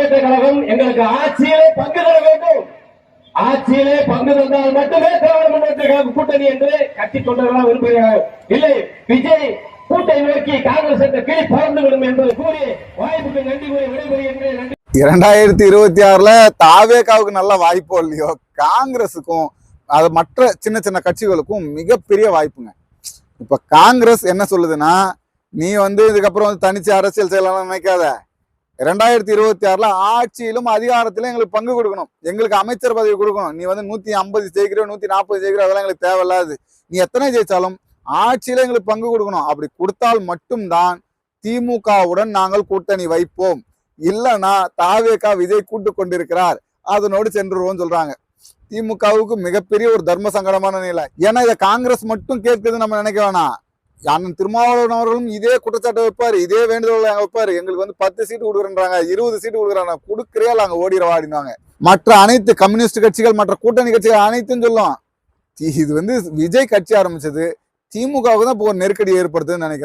முன்னேற்ற கழகம் எங்களுக்கு ஆட்சியிலே பங்கு தர வேண்டும். ஆட்சியிலே பங்கு தந்தால் மட்டுமே திராவிட முன்னேற்ற கழக கூட்டணி என்று கட்சி தொண்டர்களாக விரும்புகிறார்கள். இல்லை விஜய் கூட்டை நோக்கி காங்கிரஸ் என்ற கிளி பறந்து விடும் என்பது கூறி வாய்ப்புக்கு நன்றி கூறி விடைபெறுகின்றேன் நன்றி. இரண்டாயிரத்தி இருபத்தி ஆறுல தாவேகாவுக்கு நல்ல வாய்ப்போ இல்லையோ? காங்கிரஸுக்கும் அது மற்ற சின்ன சின்ன கட்சிகளுக்கும் மிகப்பெரிய வாய்ப்புங்க. இப்ப காங்கிரஸ் என்ன சொல்லுதுன்னா நீ வந்து இதுக்கப்புறம் வந்து தனிச்சு அரசியல் செய்யலாம்னு நினைக்காத. ரெண்டாயிரத்தி இருபத்தி ஆறுல ஆட்சியிலும் அதிகாரத்திலும் எங்களுக்கு பங்கு கொடுக்கணும். எங்களுக்கு அமைச்சர் பதவி கொடுக்கணும். நீ வந்து நூத்தி ஐம்பது ஜெயிக்கிற நூத்தி நாற்பது ஜெயிக்கிற அதெல்லாம் எங்களுக்கு தேவையில்லாது நீ எத்தனை ஜெயிச்சாலும் ஆட்சியில எங்களுக்கு பங்கு கொடுக்கணும். அப்படி கொடுத்தால் மட்டும்தான் திமுகவுடன் நாங்கள் கூட்டணி வைப்போம். இல்லைன்னா தாவேகா விஜய் கூட்டு கொண்டிருக்கிறார். அதனோடு சென்றுருவோம் சொல்றாங்க. திமுகவுக்கு மிகப்பெரிய ஒரு தர்ம சங்கடமான நிலை. ஏன்னா இதை காங்கிரஸ் மட்டும் கேட்குது நம்ம நினைக்க வேணாம். அண்ணன் திருமாவளவன் அவர்களும் இதே குற்றச்சாட்டை வைப்பாரு இதே வேண்டுதலை வைப்பார். வைப்பாரு எங்களுக்கு வந்து பத்து சீட்டு கொடுக்குறேன்றாங்க இருபது சீட்டு கொடுக்குறாங்க. கொடுக்குறே நாங்க ஓடிடுவா அப்படின்வாங்க மற்ற அனைத்து கம்யூனிஸ்ட் கட்சிகள் மற்ற கூட்டணி கட்சிகள் அனைத்தும் சொல்லும். இது வந்து விஜய் கட்சி ஆரம்பிச்சது. திமுகவுக்கு தான் இப்போ ஒரு நெருக்கடி ஏற்படுத்துன்னு நினைக்கிறேன்.